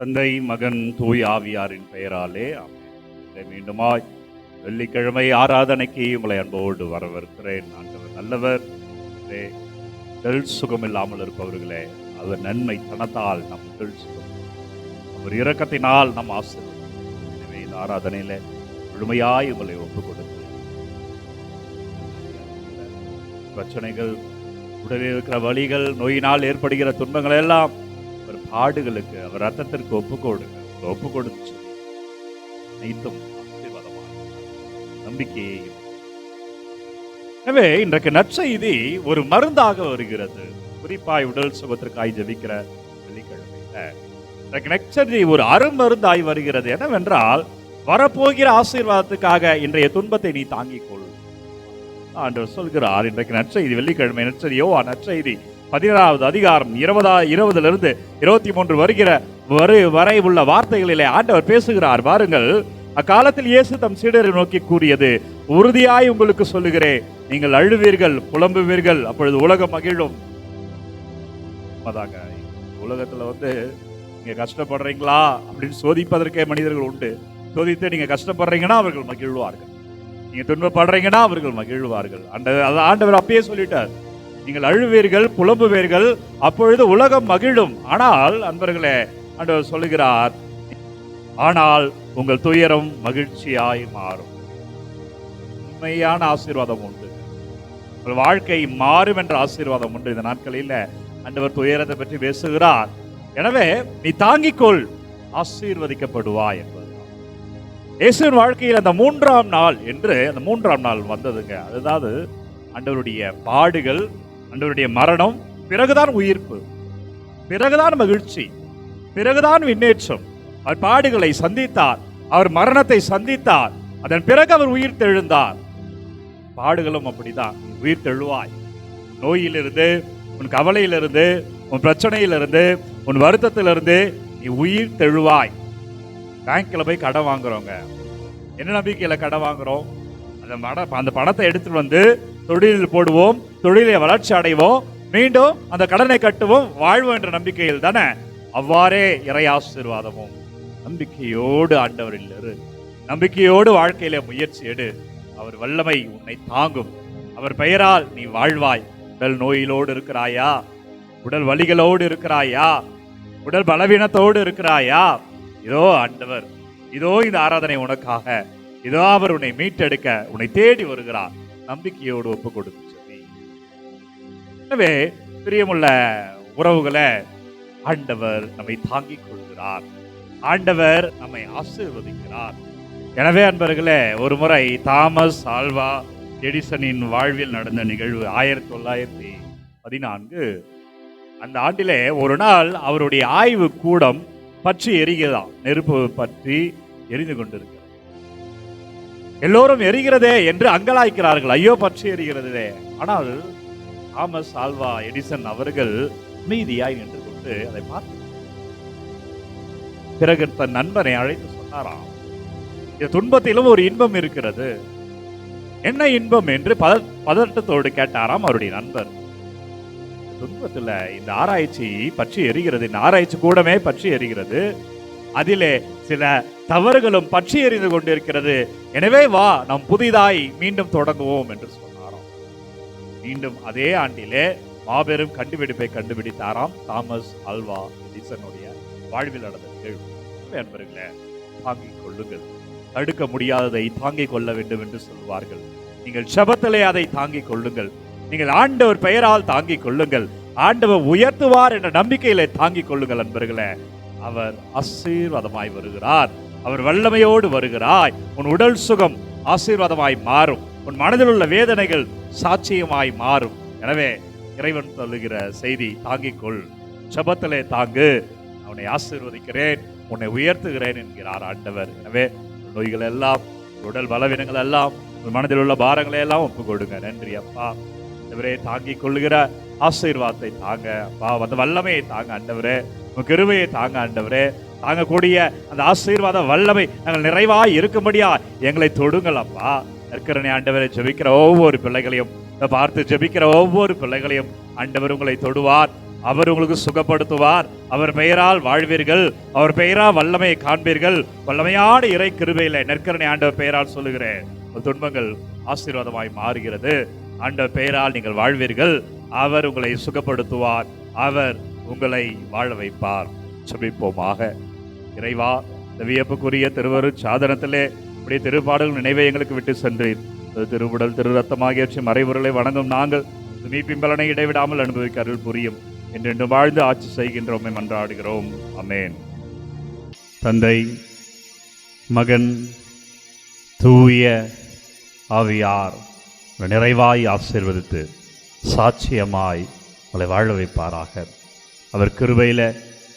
தந்தை மகன் தூய் ஆவியாரின் பெயராலே மீண்டுமாய் வெள்ளிக்கிழமை ஆராதனைக்கு உங்களை அன்போடு வரவிருக்கிறேன் ஆண்டவர் நல்லவர். இதை சுகமில்லாமல் சுகம் இல்லாமல் இருப்பவர்களே அவர் நன்மை தனத்தால் நம் உடல் சுகம். அவர் இரக்கத்தினால் நம் ஆசீர்வதிப்பார். எனவே இந்த ஆராதனையில முழுமையாய் உங்களை ஒப்புக் கொடுத்து பிரச்சனைகள் உடலில் இருக்கிற வழிகள் நோயினால் ஏற்படுகிற துன்பங்கள் எல்லாம் ஆடுகளுக்கு அவர் ரத்தத்திற்கு ஒப்பு கொடுங்க ஒப்பு கொடுத்து அனைத்தும் ஆசீர்வாதமாக. எனவே இன்றைக்கு நற்செய்தி ஒரு மருந்தாக வருகிறது. குறிப்பாய் உடல் சுகத்திற்காய் ஜபிக்கிற வெள்ளிக்கிழமையில இன்றைக்கு நற்செய்தி ஒரு அருமருந்தாய் வருகிறது. என்னவென்றால் வரப்போகிற ஆசீர்வாதத்துக்காக இன்றைய துன்பத்தை நீ தாங்கிக் கொள். ஆண்டவர் சொல்கிறார் இன்றைக்கு நற்செய்தி வெள்ளிக்கிழமை நற்செய்தியோ நற்செய்தி. பதினேழாவது அதிகாரம் இருபதா இருபதுல இருந்து இருபத்தி மூன்று வருகிற வரு வரை உள்ள வார்த்தைகளிலே ஆண்டவர் பேசுகிறார். பாருங்கள் அக்காலத்தில் இயேசு தம் சீடரை நோக்கி கூறியது உறுதியாய் உங்களுக்கு சொல்லுகிறேன் நீங்கள் அழுவீர்கள் புலம்புவீர்கள் அப்பொழுது உலகம் மகிழும். உலகத்துல வந்து நீங்க கஷ்டப்படுறீங்களா? அப்படின்னு சோதிப்பதற்கே மனிதர்கள் உண்டு. சோதித்து நீங்க கஷ்டப்படுறீங்கன்னா அவர்கள் மகிழ்வார்கள். நீங்க துன்பப்படுறீங்கன்னா அவர்கள் மகிழ்வார்கள். அந்த ஆண்டவர் அப்பயே சொல்லிட்டார். நீங்கள் அழுவீர்கள் புலம்புவீர்கள் அப்பொழுது உலகம் மகிழும். ஆனால் அன்பர்களே ஆண்டவர் சொல்லுகிறார் ஆனால் உங்கள் துயரம் மகிழ்ச்சியாய் மாறும். உண்மையான ஆசீர்வாதம் உண்டு. உங்கள் வாழ்க்கை மாறும் என்ற ஆசீர்வாதம் உண்டு. இந்த நாட்களில் அண்டவர் துயரத்தை பற்றி பேசுகிறார். எனவே நீ தாங்கிக்கொள் ஆசீர்வதிக்கப்படுவாய் என்பது இயேசுவின் வாழ்க்கையில் அந்த மூன்றாம் நாள் என்று அந்த மூன்றாம் நாள் வந்ததுங்க. அதாவது அண்டவருடைய பாடுகள். ஆண்டவருடைய மரணம் பிறகுதான் உயிர்ப்பு பிறகுதான் மகிழ்ச்சி பிறகுதான் விண்ணேற்றம் அவர் பாடுகளை சந்தித்தார் அவர் மரணத்தை சந்தித்தார் அதன் பிறகு அவர் உயிர் தெழுந்தார். பாடுகளும் அப்படிதான் உயிர் தெழுவாய். நோயிலிருந்து உன் கவலையிலிருந்து உன் பிரச்சனையிலிருந்து உன் வருத்தத்திலிருந்து நீ உயிர் தெழுவாய். பேங்க்ல போய் கடன் வாங்குறோங்க என்ன நம்பிக்கையில் கடன் வாங்குறோம்? அந்த மட அந்த பணத்தை எடுத்துட்டு வந்து தொழிலில் போடுவோம் தொழிலை வளர்ச்சி அடைவோம் மீண்டும் அந்த கடனை கட்டுவோம் வாழ்வோம் என்ற நம்பிக்கையில் தானே? அவ்வாறே இறை ஆசீர்வாதமும். நம்பிக்கையோடு ஆண்டவரில் இரு. நம்பிக்கையோடு வாழ்க்கையில முயற்சி எடு. அவர் வல்லமை உன்னை தாங்கும். அவர் பெயரால் நீ வாழ்வாய். உடல் நோயிலோடு இருக்கிறாயா? உடல் வலிகளோடு இருக்கிறாயா? உடல் பலவீனத்தோடு இருக்கிறாயா? இதோ ஆண்டவர். இதோ இந்த ஆராதனை உனக்காக. இதோ அவர் உன்னை மீட்டெடுக்க. உன்னை தேடி வருகிறார். நம்பிக்கையோடு ஒப்பு கொடுத்து சொல்லி எனவே பிரியமுள்ள உறவுகளை ஆண்டவர் நம்மை தாங்கிக் கொள்கிறார். ஆண்டவர் நம்மை ஆசீர்வதிக்கிறார். எனவே அன்பர்களே ஒரு முறை தாமஸ் ஆல்வா எடிசனின் வாழ்வில் நடந்த நிகழ்வு ஆயிரத்தி தொள்ளாயிரத்தி பதினான்கு. அந்த ஆண்டிலே ஒரு நாள் அவருடைய ஆய்வு கூடம் பற்றி எரிகிறதாம். நெருப்பு பற்றி எரிந்து கொண்டிருக்கு எல்லோரும் எரிகிறதே என்று அங்கலாய்க்கிறார்கள். ஐயோ பற்றி எரிகிறதே. ஆனால் தாமஸ் ஆல்வா எடிசன் அவர்கள் அமைதியாய் நின்று கொண்டு அதை பார்த்து பிறகு தன் நண்பனை அழைத்து சொன்னாராம் இந்த துன்பத்திலும் ஒரு இன்பம் இருக்கிறது. என்ன இன்பம்? என்று பத- பதட்டத்தோடு கேட்டாராம் அவருடைய நண்பர். துன்பத்துல இந்த ஆராய்ச்சி பற்றி எரிகிறது. இந்த ஆராய்ச்சி கூடமே பற்றி எரிகிறது. அதிலே சில தவறுகளும் பற்றி எறிந்து கொண்டிருக்கிறது. எனவே வா நாம் புதிதாய் மீண்டும் தொடங்குவோம் என்று சொன்னாராம். மீண்டும் அதே ஆண்டிலே மாபெரும் கண்டுபிடிப்பை கண்டுபிடித்தாராம் தாமஸ் அல்வா எடிசனுடைய வாழ்வில் நடந்த நிகழ்வு. தாங்கிக் கொள்ளுங்கள். தடுக்க முடியாததை தாங்கிக் கொள்ள வேண்டும் என்று சொல்வார்கள். நீங்கள் செபத்திலே அதை தாங்கிக் கொள்ளுங்கள். நீங்கள் ஆண்டவர் பெயரால் தாங்கிக் கொள்ளுங்கள். ஆண்டவர் உயர்த்துவார் என்ற நம்பிக்கையிலே தாங்கிக் கொள்ளுங்கள் அன்பர்களே. அவர் ஆசீர்வாதமாய் வருகிறார். அவர் வல்லமையோடு வருகிறாய். உன் உடல் சுகம் ஆசீர்வாதமாய் மாறும். உன் மனதில் உள்ள வேதனைகள் சாட்சியமாய் மாறும். எனவே இறைவன் சொல்லுகிற செய்தி தாங்கிக்கொள். செபத்திலே தாங்கு. அவனை ஆசீர்வதிக்கிறேன். உன்னை உயர்த்துகிறேன் என்கிறார் ஆண்டவர். எனவே நோய்கள் எல்லாம் உடல் பலவீனங்கள் எல்லாம் உன் மனதில் உள்ள பாரங்களை எல்லாம் ஒப்பு கொடுங்க நன்றி அப்பா. ஆண்டவரே தாங்கிக் கொள்ளுகிற ஆசீர்வாதத்தை தாங்க. அப்பா அந்த வல்லமையை தாங்க ஆண்டவரே. உன் கருமையை தாங்க ஆண்டவரே. தாங்கக்கூடிய அந்த ஆசீர்வாத வல்லமை நாங்கள் நிறைவாய் இருக்கும்படியா எங்களை தொடுங்கள் அப்பா. இருக்கிறனே ஆண்டவரை ஜெபிக்கிற ஒவ்வொரு பிள்ளைகளையும் பார்த்து ஜெபிக்கிற ஒவ்வொரு பிள்ளைகளையும் ஆண்டவர் உங்களை தொடுவார். அவர் உங்களுக்கு சுகப்படுத்துவார். அவர் பெயரால் வாழ்வீர்கள். அவர் பெயரால் வல்லமையை காண்பீர்கள். வல்லமையான இறை கிருபையில நெற்கரணை ஆண்டவர் பெயரால் சொல்லுகிறேன். துன்பங்கள் ஆசீர்வாதமாய் மாறுகிறது. ஆண்டவர் பெயரால் நீங்கள் வாழ்வீர்கள். அவர் உங்களை சுகப்படுத்துவார். அவர் உங்களை வாழ வைப்பார். சுபிப்போமாக. இறைவா இந்த வியப்புக்குரிய திருவரு சாதனத்திலே இப்படி திருப்பாடல் நினைவை எங்களுக்கு விட்டு சென்றீர். அது திருவுடல் திரு ரத்தம் ஆகியவற்றை மறைவுகளை வணங்கும் நாங்கள் இந்த இடைவிடாமல் அனுபவிக்க அருள் புரியும். என்றென்று வாழ்ந்து ஆட்சி செய்கின்றோமே மன்றாடுகிறோம். அமேன் தந்தை மகன் தூய ஆவியார் நிறைவாய் ஆசீர்வதித்து சாட்சியமாய் உங்களை வாழ வைப்பாராக. அவர் கிருபையில்